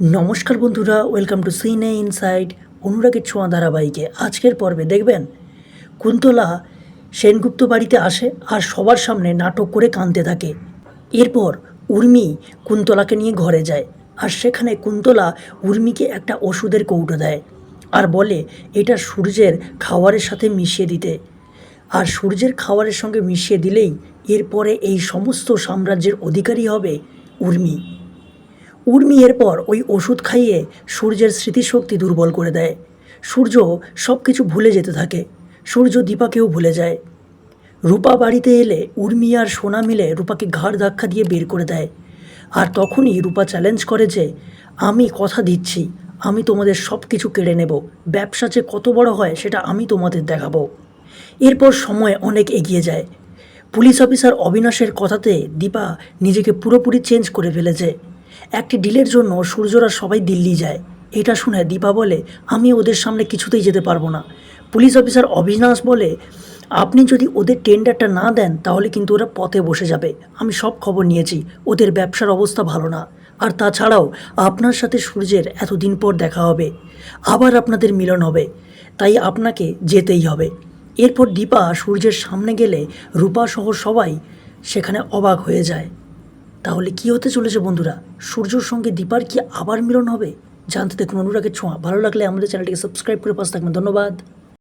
নমস্কার বন্ধুরা welcome to সিনে ইনসাইড অনুরাগের ছোঁয়া ধারাবাহিকে। আজকের পর্বে দেখবেন, কুন্তলা সেনগুপ্ত বাড়িতে আসে আর সবার সামনে নাটক করে কাঁদতে থাকে। এরপর উর্মি কুন্তলাকে নিয়ে ঘরে যায় আর সেখানে কুন্তলা উর্মিকে একটা ওষুধের কৌটো দেয় আর বলে, এটা সূর্যের খাওয়ারের সাথে মিশিয়ে দিতে। আর সূর্যের খাওয়ারের সঙ্গে মিশিয়ে দিলেই এরপরে এই সমস্ত সাম্রাজ্যের অধিকারী হবে উর্মি। উর্মি এরপর ওই ওষুধ খাইয়ে সূর্যের স্মৃতিশক্তি দুর্বল করে দেয়। সূর্য সব কিছু ভুলে যেতে থাকে। সূর্য দীপাকেও ভুলে যায়। রূপা বাড়িতে এলে উর্মি আর সোনা মিলে রূপাকে ঘাড় ধাক্কা দিয়ে বের করে দেয়। আর তখনই রূপা চ্যালেঞ্জ করে যে, আমি কথা দিচ্ছি, আমি তোমাদের সব কিছু কেড়ে নেব। ব্যবসা যে কত বড় হয়, সেটা আমি তোমাদের দেখাবো। এরপর সময় অনেক এগিয়ে যায়। পুলিশ অফিসার অবিনাশের কথাতে দীপা নিজেকে পুরোপুরি চেঞ্জ করে ফেলেছে। একটি ডিলের জন্য সূর্যরা সবাই দিল্লি যায়। এটা শুনে দীপা বলে, আমি ওদের সামনে কিছুতেই যেতে পারব না। পুলিশ অফিসার অবিনাশ বলে, আপনি যদি ওদের টেন্ডারটা না দেন, তাহলে কিন্তু ওরা পথে বসে যাবে। আমি সব খবর নিয়েছি, ওদের ব্যবসার অবস্থা ভালো না। আর তাছাড়াও, আপনার সাথে সূর্যের এতদিন পর দেখা হবে। আবার আপনাদের মিলন হবে। তাই আপনাকে যেতেই হবে। এরপর দীপা সূর্যের সামনে গেলে রূপা সহ সবাই সেখানে অবাক হয়ে যায়। তাহলে কি হতে চলেছে বন্ধুরা? সূর্যর সঙ্গে দীপার কি আবার মিলন হবে? জানতে দেখুন অনুরাগের ছোঁয়া। ভালো লাগলে আমাদের চ্যানেলটিকে সাবস্ক্রাইব করে পাশে থাকবেন। ধন্যবাদ।